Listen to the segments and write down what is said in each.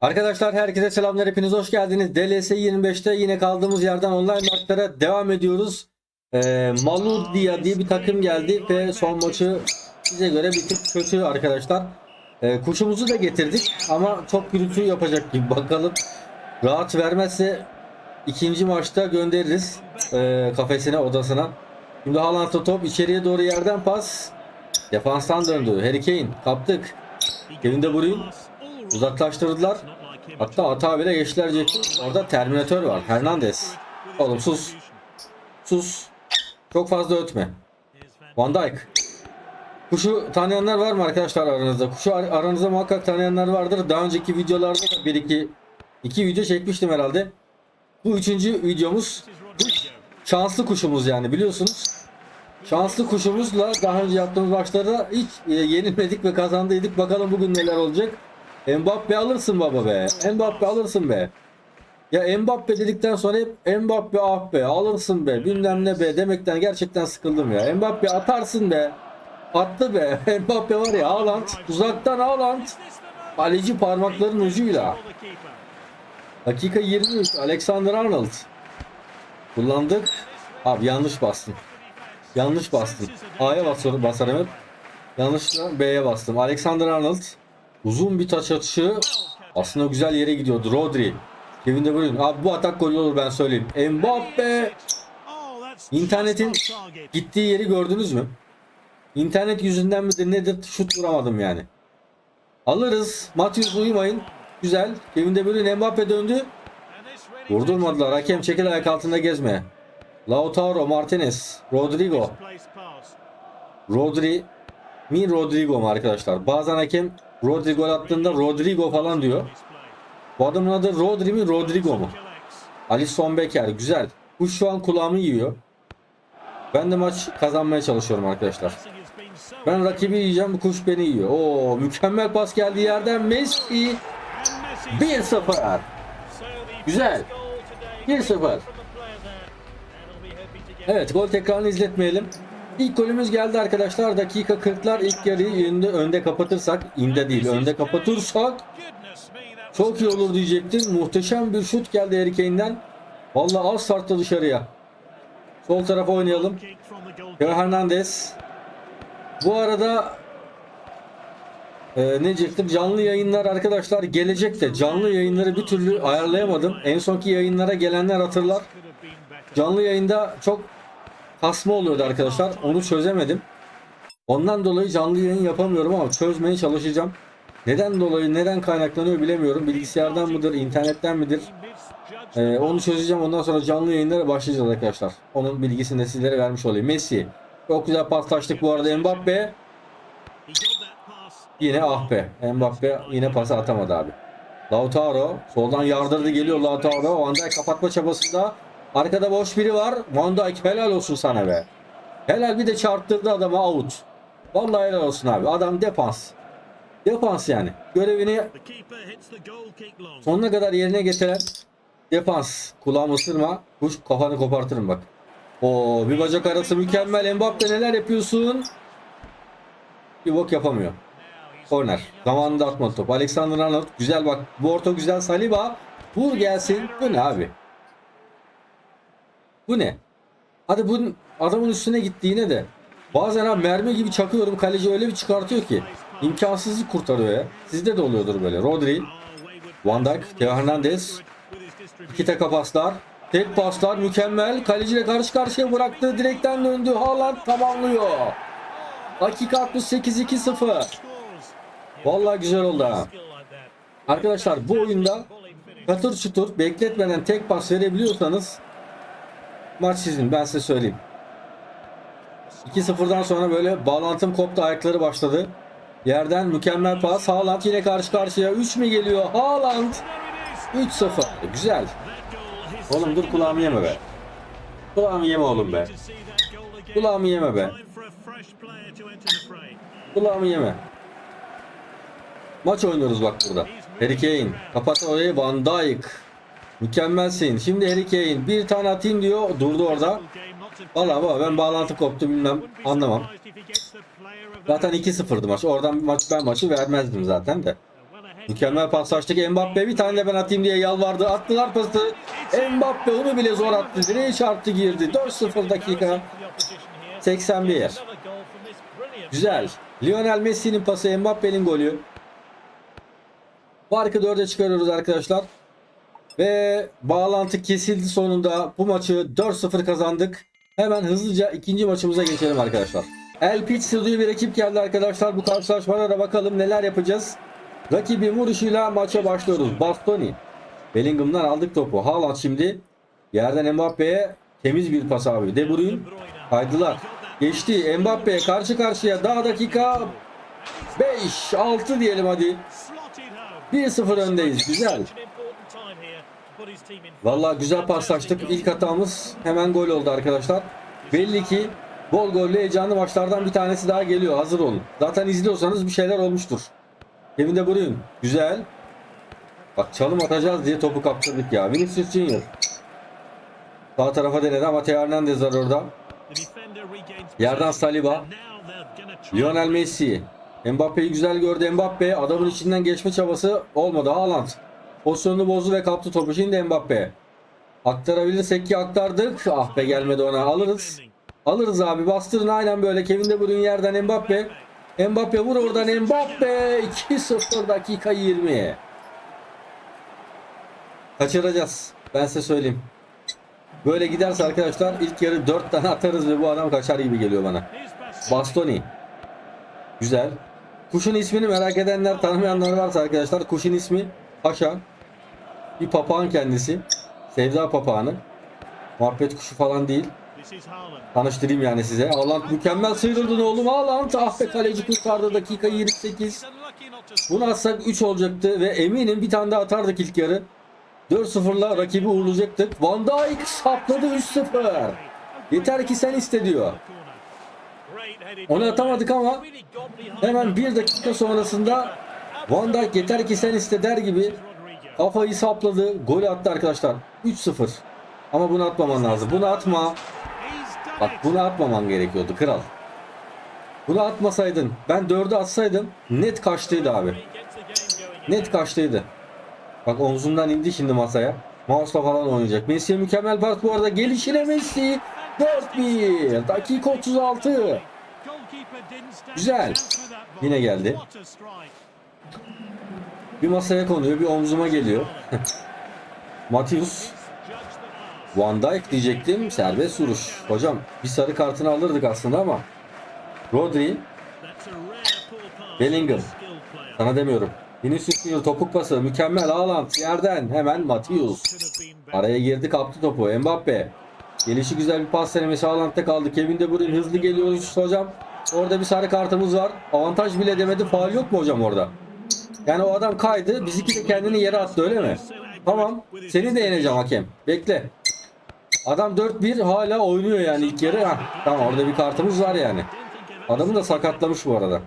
Arkadaşlar herkese selamlar hepiniz hoş geldiniz. DLS 25'te yine kaldığımız yerden online maçlara devam ediyoruz. Ee, Maludia diye bir takım geldi ve son maçı bize göre bir tık kötü arkadaşlar. Ee, kuşumuzu da getirdik ama çok gürültü yapacak gibi bakalım. Rahat vermezse ikinci maçta göndeririz ee, kafesine odasına. Şimdi Haaland'a top içeriye doğru yerden pas. Defanstan döndü. Harry Kane kaptık. Kevin De Bruyne uzaklaştırdılar. Hatta hata bile geçtiler. Orada Terminator var. Hernandez. Oğlum sus. Sus. Çok fazla ötme. Van Dijk. Kuşu tanıyanlar var mı arkadaşlar aranızda? Kuşu ar- aranızda muhakkak tanıyanlar vardır. Daha önceki videolarda da bir iki iki video çekmiştim herhalde. Bu üçüncü videomuz. Şanslı kuşumuz yani biliyorsunuz. Şanslı kuşumuzla daha önce yaptığımız maçlarda hiç e, yenilmedik ve kazandıydık. Bakalım bugün neler olacak. Mbappe alırsın baba be. Mbappe alırsın be. Ya Mbappe dedikten sonra hep Mbappe ah be alırsın be bilmem ne be demekten gerçekten sıkıldım ya. Mbappe atarsın be. Attı be. Mbappe var ya Haaland. Uzaktan Haaland. Kaleci parmakların ucuyla. Dakika 23. Alexander Arnold. Kullandık. Abi yanlış bastım. Yanlış bastım. A'ya basarım, hep. Yanlışlıkla B'ye bastım. Alexander Arnold. Uzun bir taç atışı. Aslında güzel yere gidiyordu. Rodri. Kevin De Bruyne. Abi bu atak golü olur ben söyleyeyim. Mbappe. İnternetin Gittiği yeri gördünüz mü? İnternet yüzünden midir nedir şut vuramadım yani. Alırız. Matius uyumayın. Güzel. Kevin De Bruyne Mbappe döndü. Vurdurmadılar. Hakem çekil ayak altında gezme. Lautaro Martinez. Rodrigo. Rodri mi Rodrigo mu arkadaşlar? Bazen hakem Rodri gol attığında Rodrigo falan diyor. Bu adamın adı Rodri mi Rodrigo mu? Alisson Becker güzel. Bu şu an kulağımı yiyor. Ben de maç kazanmaya çalışıyorum arkadaşlar. Ben rakibi yiyeceğim bu kuş beni yiyor. Oo mükemmel pas geldiği yerden Messi 1-0. Güzel. 1-0. Evet gol tekrarını izletmeyelim. İlk golümüz geldi arkadaşlar. Dakika 40'lar ilk yarıyı önde, önde kapatırsak, inde değil önde kapatırsak çok iyi olur diyecektim. Muhteşem bir şut geldi Harry Kane'den. Vallahi az sarttı dışarıya. Sol tarafa oynayalım. Teo Hernandez. Bu arada e, ne diyecektim? Canlı yayınlar arkadaşlar gelecek de canlı yayınları bir türlü ayarlayamadım. En sonki yayınlara gelenler hatırlar. Canlı yayında çok kasma oluyordu arkadaşlar. Onu çözemedim. Ondan dolayı canlı yayın yapamıyorum ama çözmeye çalışacağım. Neden dolayı, neden kaynaklanıyor bilemiyorum. Bilgisayardan mıdır, internetten midir? Ee, onu çözeceğim. Ondan sonra canlı yayınlara başlayacağız arkadaşlar. Onun bilgisini de sizlere vermiş olayım. Messi. Çok güzel paslaştık bu arada Mbappe. Yine ah be. Mbappe yine pası atamadı abi. Lautaro soldan yardırdı geliyor Lautaro. Van Dijk kapatma çabasında. Arkada boş biri var. Van Dijk helal olsun sana be. Helal bir de çarptırdı adama out. Vallahi helal olsun abi. Adam defans. Defans yani. Görevini sonuna kadar yerine getiren defans. Kulağımı ısırma. Kuş kafanı kopartırım bak. O bir bacak arası mükemmel. Mbappe neler yapıyorsun? Bir bok yapamıyor. Korner. Zamanında atmadı top. Alexander Arnold. Güzel bak. Bu orta güzel. Saliba. Vur gelsin. Bu ne abi? Bu ne? Hadi bu adamın üstüne gitti yine de. Bazen abi mermi gibi çakıyorum. Kaleci öyle bir çıkartıyor ki. imkansızlık kurtarıyor ya. Sizde de oluyordur böyle. Rodri. Van Dijk. Teo Hernandez. İki tek paslar. Tek paslar mükemmel. Kaleciyle karşı karşıya bıraktı. Direkten döndü. Haaland tamamlıyor. Dakika 68 2-0. Vallahi güzel oldu ha. Arkadaşlar bu oyunda katır çutur bekletmeden tek pas verebiliyorsanız maç sizin ben size söyleyeyim. 2-0'dan sonra böyle bağlantım koptu ayakları başladı. Yerden mükemmel pas. Haaland yine karşı karşıya. 3 mi geliyor? Haaland 3-0. Güzel. Oğlum dur kulağımı yeme be. Kulağımı yeme oğlum be. Kulağımı yeme be. Kulağımı yeme. Maç oynuyoruz bak burada. Harry Kane. Kapat orayı Van Dijk. Mükemmelsin. Şimdi Harry Kane bir tane atayım diyor. Durdu orada. Vallahi baba ben bağlantı koptu bilmem anlamam. Zaten 2-0'dı maç. Oradan maç ben maçı vermezdim zaten de. Mükemmel paslaştık. Mbappe bir tane de ben atayım diye yalvardı. Attılar pası. Mbappe onu bile zor attı. Direğe çarptı girdi. 4-0 dakika. 81. Güzel. Lionel Messi'nin pası Mbappe'nin golü. Farkı 4'e çıkarıyoruz arkadaşlar. Ve bağlantı kesildi sonunda. Bu maçı 4-0 kazandık. Hemen hızlıca ikinci maçımıza geçelim arkadaşlar. El Pizzio diye bir ekip geldi arkadaşlar. Bu karşılaşmalara bakalım neler yapacağız. Rakibin vuruşuyla maça başlıyoruz. Bastoni. Bellingham'dan aldık topu. Haaland şimdi. Yerden Mbappe'ye temiz bir pas abi. De Bruyne kaydılar. Geçti. Mbappe'ye karşı karşıya. Daha dakika 5 6 diyelim hadi. 1-0 öndeyiz. Güzel. Vallahi güzel paslaştık. İlk hatamız hemen gol oldu arkadaşlar. Belli ki bol gollü heyecanlı maçlardan bir tanesi daha geliyor. Hazır olun. Zaten izliyorsanız bir şeyler olmuştur. Kevin De Bruyne. Güzel. Bak çalım atacağız diye topu kaptırdık ya. Vinicius Junior. Sağ tarafa denedi ama Teo Hernandez var orada. Yerden Saliba. Lionel Messi. Mbappe'yi güzel gördü Mbappe. Adamın içinden geçme çabası olmadı. Haaland. Pozisyonunu bozdu ve kaptı topu. Şimdi Mbappe. Aktarabilirsek ki aktardık. Ah be gelmedi ona. Alırız. Alırız abi. Bastırın aynen böyle. Kevin De Bruyne yerden Mbappe. Mbappe vur oradan Mbappe. 2-0 dakika 20. Kaçıracağız. Ben size söyleyeyim. Böyle giderse arkadaşlar ilk yarı 4 tane atarız ve bu adam kaçar gibi geliyor bana. Bastoni. Güzel. Kuşun ismini merak edenler, tanımayanlar varsa arkadaşlar kuşun ismi Paşa. Bir papağan kendisi. Sevda papağanı. Muhabbet kuşu falan değil. Tanıştırayım yani size. Haaland mükemmel sıyrıldın oğlum. Haaland ah be kaleci kurtardı dakika 28. Bunu atsak 3 olacaktı ve eminim bir tane daha atardık ilk yarı. 4-0'la rakibi uğurlayacaktık. Van Dijk sapladı 3-0. Yeter ki sen iste diyor. Onu atamadık ama hemen bir dakika sonrasında Van Dijk yeter ki sen iste der gibi kafayı sapladı. Gol attı arkadaşlar. 3-0. Ama bunu atmaman lazım. Bunu atma. Bak bunu atmaman gerekiyordu kral. Bunu atmasaydın ben 4'ü atsaydım net kaçtıydı abi. Net kaçtıydı. Bak omzumdan indi şimdi masaya. Mouse'la falan oynayacak. Messi'ye mükemmel pas bu arada. Gelişine Messi. 4-1. Dakika 36. Güzel. Yine geldi. Bir masaya konuyor, bir omzuma geliyor. Matius. Van Dijk diyecektim. Serbest vuruş. Hocam bir sarı kartını alırdık aslında ama. Rodri. Bellingham. Sana demiyorum. Vinicius Junior topuk pası. Mükemmel Haaland. Yerden hemen Matius. Araya girdi kaptı topu. Mbappe. Gelişi güzel bir pas denemesi Haaland'da kaldı. Kevin De Bruyne hızlı geliyor hocam. Orada bir sarı kartımız var. Avantaj bile demedi. Faal yok mu hocam orada? Yani o adam kaydı. Bizimki de kendini yere attı öyle mi? Tamam. Seni de yeneceğim hakem. Bekle. Adam 4-1 hala oynuyor yani ilk yarı. Heh, tamam orada bir kartımız var yani. Adamı da sakatlamış bu arada.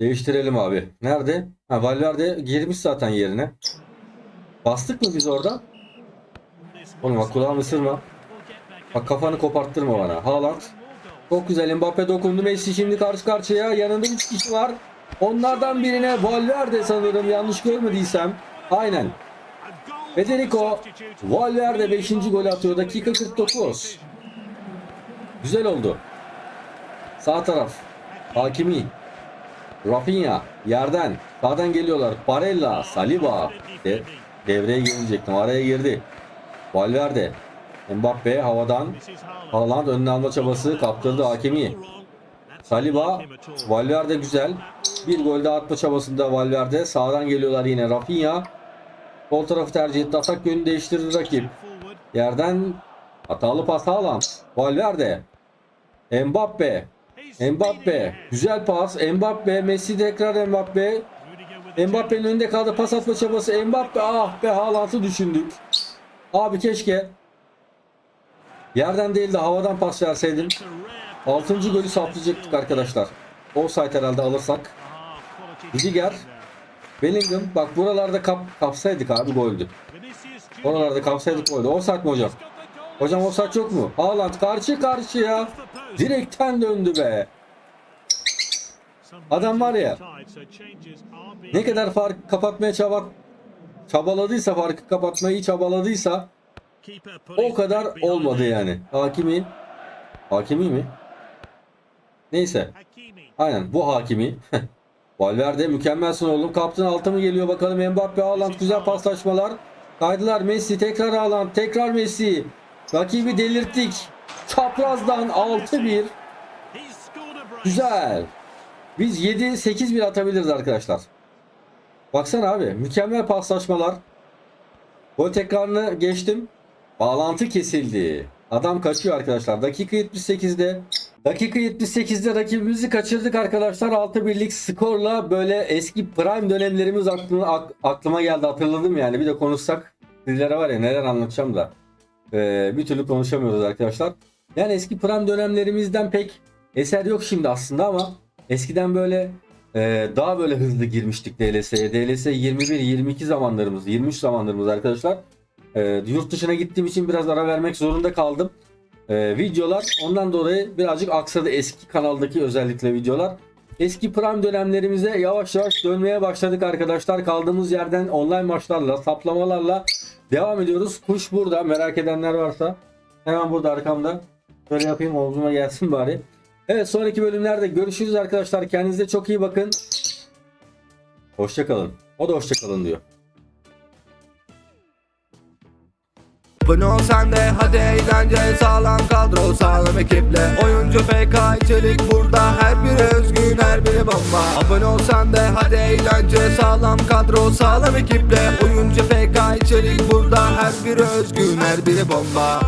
Değiştirelim abi. Nerede? Ha Valverde girmiş zaten yerine. Bastık mı biz orada? Oğlum bak kulağımı ısırma. Bak kafanı koparttırma bana. Haaland. Çok güzel Mbappe dokundu. Messi şimdi karşı karşıya. Yanında 3 kişi var. Onlardan birine Valverde sanırım yanlış görmediysem. Aynen. Federico Valverde 5. golü atıyor. Dakika 49. Güzel oldu. Sağ taraf. Hakimi. Rafinha yerden. Sağdan geliyorlar. Barella, Saliba. De, devreye girecektim. Araya girdi. Valverde. Mbappe havadan. Haaland önüne alma çabası kaptırdı Hakimi. Saliba. Valverde güzel. Bir gol daha atma çabasında Valverde. Sağdan geliyorlar yine Rafinha. Sol tarafı tercih etti. Atak yönünü değiştirdi rakip. Yerden hatalı pas Haaland. Valverde. Mbappe. Mbappe. Güzel pas. Mbappe. Messi tekrar Mbappe. Mbappe'nin önünde kaldı. Pas atma çabası. Mbappe. Ah be Haaland'ı düşündük. Abi keşke yerden değil de havadan pas verseydin. 6. golü saplayacaktık arkadaşlar. Offside herhalde alırsak. Rüdiger. Bellingham. Bak buralarda kap, kapsaydık abi goldü. Oralarda kapsaydık goldü. Offside mi hocam? Hocam offside yok mu? Haaland karşı karşıya. Direkten döndü be. Adam var ya ne kadar fark kapatmaya çaba çabaladıysa farkı kapatmayı çabaladıysa o kadar olmadı yani. Hakimi Hakimi mi? Neyse. Aynen bu hakimi. Valverde mükemmelsin oğlum. Kaptın altı mı geliyor bakalım. Mbappe Haaland güzel paslaşmalar. Kaydılar Messi tekrar Haaland tekrar Messi. Rakibi delirttik. Çaprazdan 6-1. Güzel. Biz 7-8-1 atabiliriz arkadaşlar. Baksana abi mükemmel paslaşmalar. Gol tekrarını geçtim. Bağlantı kesildi. Adam kaçıyor arkadaşlar. Dakika 78'de. Dakika 78'de rakibimizi kaçırdık arkadaşlar. 6 birlik skorla böyle eski prime dönemlerimiz aklıma, ak- aklıma geldi. Hatırladım yani. Bir de konuşsak sizlere var ya neler anlatacağım da. Ee, bir türlü konuşamıyoruz arkadaşlar. Yani eski prime dönemlerimizden pek eser yok şimdi aslında ama eskiden böyle e, daha böyle hızlı girmiştik DLS'ye. DLS 21, 22 zamanlarımız, 23 zamanlarımız arkadaşlar. E, yurt dışına gittiğim için biraz ara vermek zorunda kaldım. E, videolar ondan dolayı birazcık aksadı eski kanaldaki özellikle videolar. Eski prime dönemlerimize yavaş yavaş dönmeye başladık arkadaşlar. Kaldığımız yerden online maçlarla, saplamalarla devam ediyoruz. Kuş burada merak edenler varsa hemen burada arkamda. Böyle yapayım omzuma gelsin bari. Evet sonraki bölümlerde görüşürüz arkadaşlar. Kendinize çok iyi bakın. Hoşçakalın. O da hoşçakalın diyor. Abone ol sen de hadi eğlence sağlam kadro sağlam ekiple. Oyuncu FK içerik burada her biri özgün her biri bomba. Abone ol sen de hadi eğlence sağlam kadro sağlam ekiple. Oyuncu FK içerik burada her biri özgün her biri bomba